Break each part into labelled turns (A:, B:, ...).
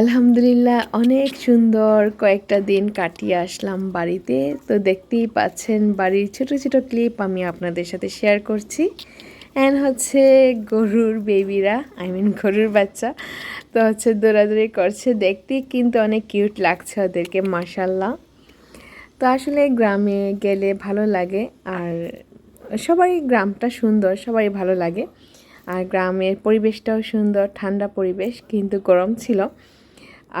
A: আলহামদুলিল্লাহ, অনেক সুন্দর কয়েকটা দিন কাটিয়ে আসলাম বাড়িতে। তো দেখতেই পাচ্ছেন বাড়ির ছোট ছোট ক্লিপ আমি আপনাদের সাথে শেয়ার করছি। অ্যান্ড হচ্ছে গরুর বেবিরা আই মিন গরুর বাচ্চা। তো হচ্ছে দৌড়াদৌড়ি করছে দেখতেই কিন্তু অনেক কিউট লাগছে ওদেরকে মাসাল্লাহ তো আসলে গ্রামে গেলে ভালো লাগে, আর সবারই গ্রামটা সুন্দর সবারই ভালো লাগে। আর গ্রামের পরিবেশটাও সুন্দর, ঠান্ডা পরিবেশ, কিন্তু গরম ছিল।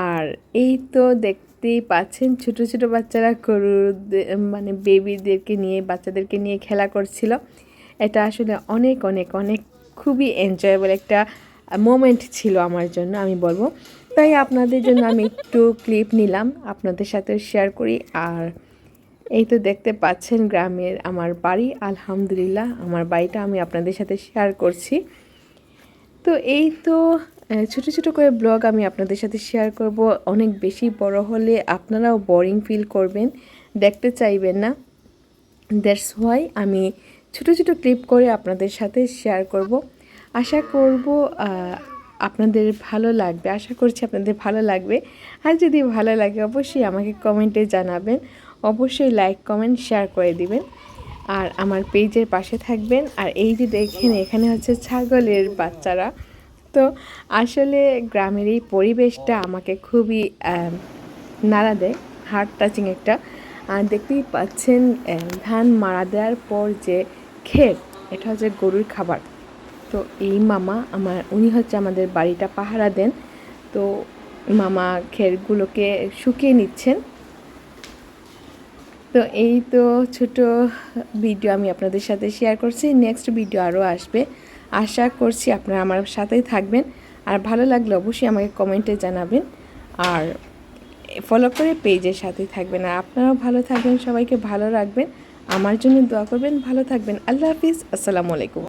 A: আর এই তো দেখতেই পাচ্ছেন ছোট ছোট বাচ্চারা গরুর মানে বেবিদেরকে নিয়ে বাচ্চাদেরকে নিয়ে খেলা করছিল। এটা আসলে অনেক অনেক অনেক খুবই এনজয়েবল একটা মোমেন্ট ছিল আমার জন্য আমি বলব। তাই আপনাদের জন্য আমি একটু ক্লিপ নিলাম আপনাদের সাথে শেয়ার করি। আর এই তো দেখতে পাচ্ছেন গ্রামের আমার বাড়ি আলহামদুলিল্লাহ আমার বাড়িটা আমি আপনাদের সাথে শেয়ার করছি। তো এই তো ছোট ছোট করে ব্লগ আমি আপনাদের সাথে শেয়ার করব। অনেক বেশি বড় হলে আপনারাও বোরিং ফিল করবেন, দেখতে চাইবেন না। দ্যাটস হোয়াই আমি ছোট ছোট ক্লিপ করে আপনাদের সাথে শেয়ার করব। আশা করব আপনাদের ভালো লাগবে, আশা করছি আপনাদের ভালো লাগবে। আর যদি ভালো লাগে, অবশ্যই আমাকে কমেন্টে জানাবেন। অবশ্যই লাইক কমেন্ট শেয়ার করে দিবেন। আর আমার পেজের পাশে থাকবেন। আর এই যে দেখেন, এখানে হচ্ছে ছাগলের বাচ্চারা। তো আসলে গ্রামের এই পরিবেশটা আমাকে খুবই নাড়া দেয় হার্ট টাচিং একটা। আর দেখতেই পাচ্ছেন ধান মারা দেওয়ার পর যে খের এটা হচ্ছে গরুর খাবার। তো এই মামা আমার, উনি হচ্ছে আমাদের বাড়িটা পাহারা দেন। তো মামা খেরগুলোকে শুকিয়ে নিচ্ছেন। তো এই তো ছোট ভিডিও আমি আপনাদের সাথে শেয়ার করছি। নেক্সট ভিডিও আরও আসবে। আশা করছি আপনারা আমার সাথেই থাকবেন। আর ভালো লাগলে অবশ্যই আমাকে কমেন্টে জানাবেন। আর ফলো করে পেজের সাথেই থাকবেন। আর আপনারাও ভালো থাকবেন, সবাইকে ভালো রাখবেন। আমার জন্য দোয়া করবেন, ভালো থাকবেন। আল্লাহ হাফিজ, আসসালামু আলাইকুম।